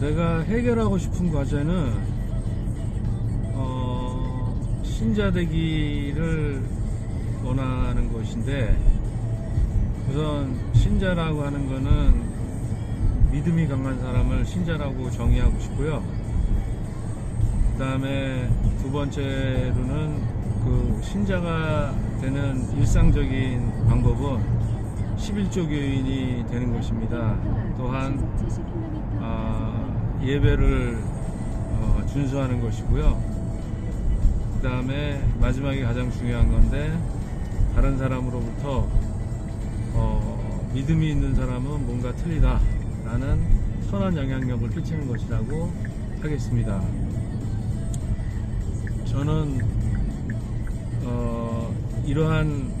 내가 해결하고 싶은 과제는 어, 신자 되기를 원하는 것인데 우선 신자라고 하는 거는 믿음이 강한 사람을 신자라고 정의하고 싶고요. 그 다음에 두 번째로는 그 신자가 되는 일상적인 방법은 11조 교인이 되는 것입니다. 또한 아, 예배를 어, 준수하는 것이고요. 그 다음에 마지막에 가장 중요한 건데 다른 사람으로부터 어, 믿음이 있는 사람은 뭔가 틀리다 라는 선한 영향력을 끼치는 것이라고 하겠습니다. 저는 어, 이러한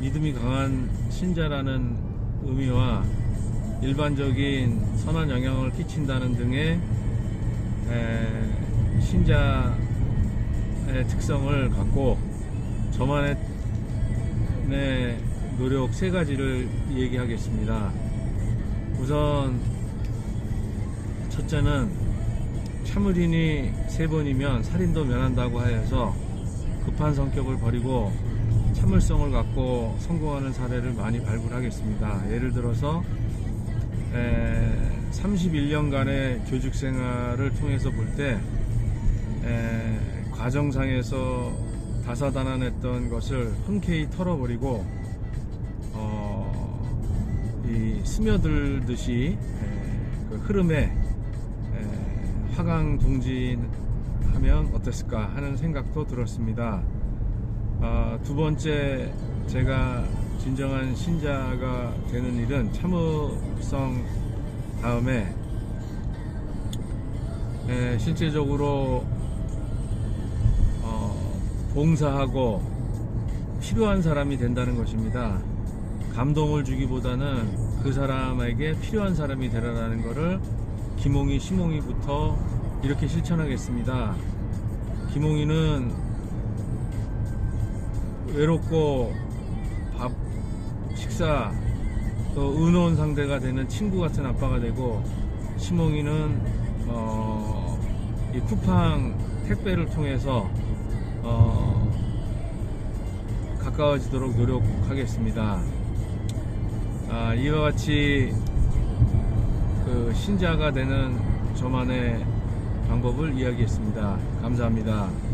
믿음이 강한 신자라는 의미와 일반적인 선한 영향을 끼친다는 등의 에, 신자의 특성을 갖고 저만의 내 노력 세 가지를 얘기하겠습니다. 우선 첫째는 참을인이 세 번이면 살인도 면한다고 하여서 급한 성격을 버리고 참을성을 갖고 성공하는 사례를 많이 발굴하겠습니다. 예를 들어서 31년간의 교직 생활을 통해서 볼 때 과정상에서 다사다난했던 것을 흔쾌히 털어버리고 어, 이 스며들듯이 에, 그 흐름에 에, 화강 동진하면 어땠을까 하는 생각도 들었습니다. 아, 두 번째 제가 진정한 신자가 되는 일은 참을성 다음에 에, 실제적으로 어, 봉사하고 필요한 사람이 된다는 것입니다. 감동을 주기보다는 그 사람에게 필요한 사람이 되라라는 것을 김홍희, 심홍희부터 이렇게 실천하겠습니다. 김홍희는 외롭고 밥, 식사, 또 의논 상대가 되는 친구 같은 아빠가 되고 심홍이는 어, 이 쿠팡 택배를 통해서 어, 가까워지도록 노력하겠습니다. 아, 이와 같이 그 신자가 되는 저만의 방법을 이야기했습니다. 감사합니다.